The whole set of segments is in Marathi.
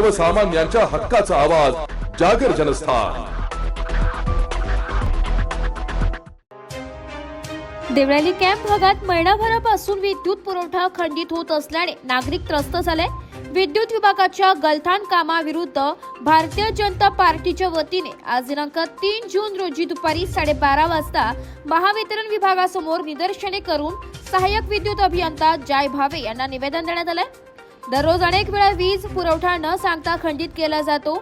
सर्वसामान्यांच्या हक्काचा आवाज जागर जनस्थान. देवळाली कॅम्प भागात महिनाभरापासून विद्युत पुरवठा खंडित होत असल्याने नागरिक त्रस्त झाले. विद्युत विभागाच्या गलथान कामाविरुद्ध भारतीय जनता पार्टीच्या वतीने आज दिनांक तीन जून रोजी दुपारी साडेबारा वाजता महावितरण विभागासमोर निदर्शने करून सहाय्यक विद्युत अभियंता जय भावे यांना निवेदन देण्यात आलंय. दररोज अनेक वेळा वीज पुरवठा न सांगता खंडित केला जातो.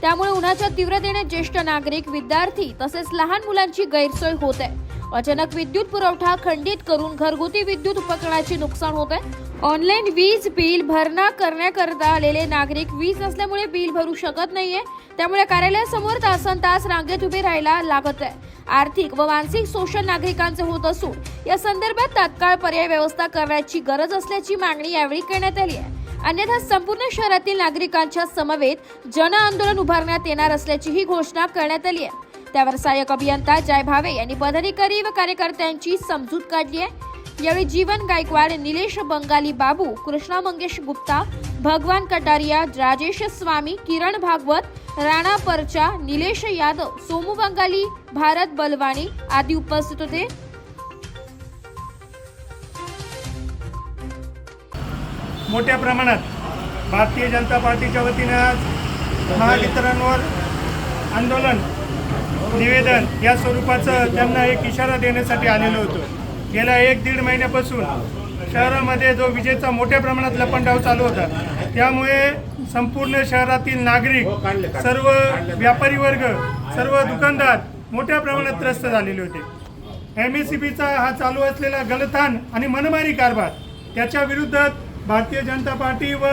त्यामुळे उन्हाच्या तीव्रतेने ज्येष्ठ नागरिक विद्यार्थी तसेच लहान मुलांची गैरसोय होत आहे. अचानक विद्युत पुरवठा खंडित करून घरगुती विद्युत उपकरणाचे नुकसान होत आहे. ऑनलाईन वीज बिल भरणा करण्याकरता आलेले नागरिक वीज नसल्यामुळे बिल भरू शकत नाहीये. त्यामुळे कार्यालयासमोर तासन तास रांगेत उभे राहायला लागत आहे. आर्थिक व मानसिक शोषण नागरिकांचे होत असून या संदर्भात तात्काळ पर्याय व्यवस्था करण्याची गरज असल्याची मागणी यावेळी करण्यात आली आहे. अन्यथा संपूर्ण शहरातील नागरिकांच्या समवेत जन आंदोलन उभारण्यात येणार असल्याची ही घोषणा करण्यात आली आहे. त्यावर सहाय्यक अभियंता जय भावे यांनी पदाधिकारी व कार्यकर्त्यांची समजूत काढली आहे. यावेळी जीवन गायकवाड निलेश बंगाली बाबू कृष्णा मंगेश गुप्ता भगवान कटारिया राजेश स्वामी किरण भागवत राणा परचा निलेश यादव सोमू बंगाली भारत बलवाणी आदी उपस्थित होते. मोठ्या प्रमाणात भारतीय जनता पार्टीच्या वतीने आज महावितरणवर आंदोलन निवेदन या स्वरूपाचं त्यांना एक इशारा देण्यासाठी आलेलो होतो. गेल्या एक दीड महिन्यापासून शहरामध्ये जो विजेचा मोठ्या प्रमाणात लपंडाव चालू होता त्यामुळे संपूर्ण शहरातील नागरिक सर्व व्यापारी वर्ग सर्व दुकानदार मोठ्या प्रमाणात त्रस्त झालेले होते. एम एस सी बीचा हा चालू असलेला गलथान आणि मनमारी कारभार त्याच्या विरुद्ध भारतीय जनता पार्टी व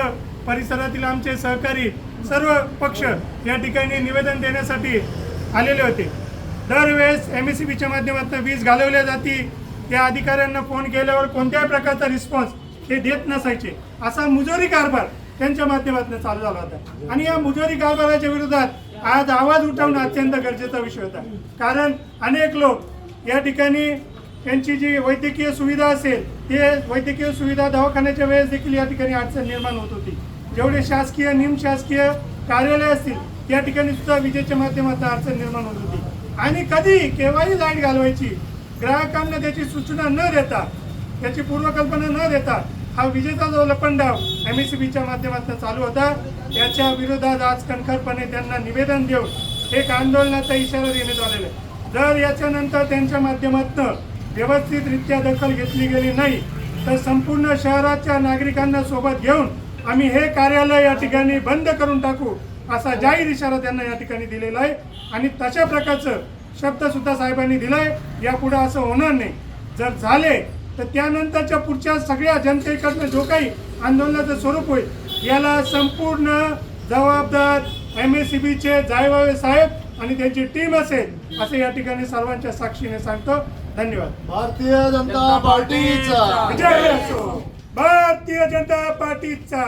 परिसरातील आमचे सहकारी सर्व पक्ष या ठिकाणी निवेदन देण्यासाठी आलेले होते. दरवेळेस एम एस सी बीच्या माध्यमातून वीज घालवल्या जाती. त्या अधिकाऱ्यांना फोन केल्यावर कोणत्याही प्रकारचा रिस्पॉन्स ते देत नसायचे. असा मुजोरी कारभार त्यांच्या माध्यमातून चालू झाला होता. आणि या मुजोरी कारभाराच्या विरोधात आज आवाज उठवणं अत्यंत गरजेचा विषय होता. कारण अनेक लोक या ठिकाणी त्यांची जी वैद्यकीय सुविधा असेल ते वैद्यकीय सुविधा दवाखान्याच्या वेळेस देखील या ठिकाणी अडचण निर्माण होत होती. जेवढे शासकीय निमशासकीय कार्यालय असतील या ठिकाणी सुद्धा विजेच्या माध्यमातून अडचण निर्माण होत होती. आणि कधी केव्हाही लाइट घालवायची ग्राहकांना त्याची सूचना न देता त्याची पूर्वकल्पना न देता हा विजेचा जो लपंडाव एम एस सी बीच्या माध्यमातून चालू होता त्याच्या विरोधात आज कणखरपणे त्यांना निवेदन देऊन एक आंदोलनाचा इशारा देण्यात आलेला आहे. जर याच्यानंतर त्यांच्या माध्यमातून व्यवस्थितरित्या दखल घेतली गेली नाही तर संपूर्ण शहराच्या नागरिकांना सोबत घेऊन आम्ही हे कार्यालय या ठिकाणी बंद करून टाकू असा जाहीर इशारा त्यांना या ठिकाणी दिलेला आहे. आणि तशा प्रकारचं शब्दसुद्धा साहेबांनी दिलाय यापुढं असं होणार नाही. जर झाले तर त्यानंतरच्या पुढच्या सगळ्या जनतेकडनं जो काही आंदोलनाचं स्वरूप होईल याला संपूर्ण जबाबदार एम एस सी बीचे जायवावे साहेब आणि त्यांची टीम असेल असं या ठिकाणी सर्वांच्या साक्षीने सांगतो. धन्यवाद. भारतीय जनता पार्टीचा. विजय असो. भारतीय जनता पार्टीचा.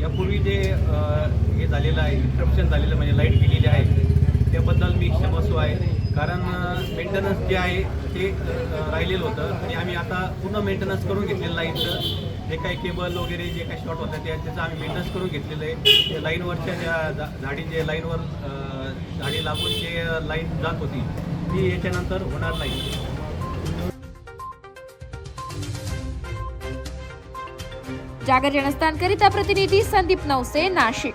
यापूर्वी जे हे झालेलं आहे इंटरप्शन झालेलं म्हणजे लाइट गेलेली आहे त्याबद्दल मी क्षमस्व आहे. कारण मेंटेनन्स जे आहे ते राहिलेलं होतं. आणि आम्ही आता पूर्ण मेंटेनन्स करून घेतलेलं लाईनचं जे काही केबल वगैरे जे काही शॉर्ट होतं त्या त्याचं आम्ही मेंटेनन्स करून घेतलेलं आहे. ते लाईनवरच्या ज्या झा- झाडी जे लाईनवर झाडी लागून जे लाईन जात होती ती याच्यानंतर होणार नाही. जागर जनस्थानकरिता प्रतिनिधी संदीप नवसे नाशिक.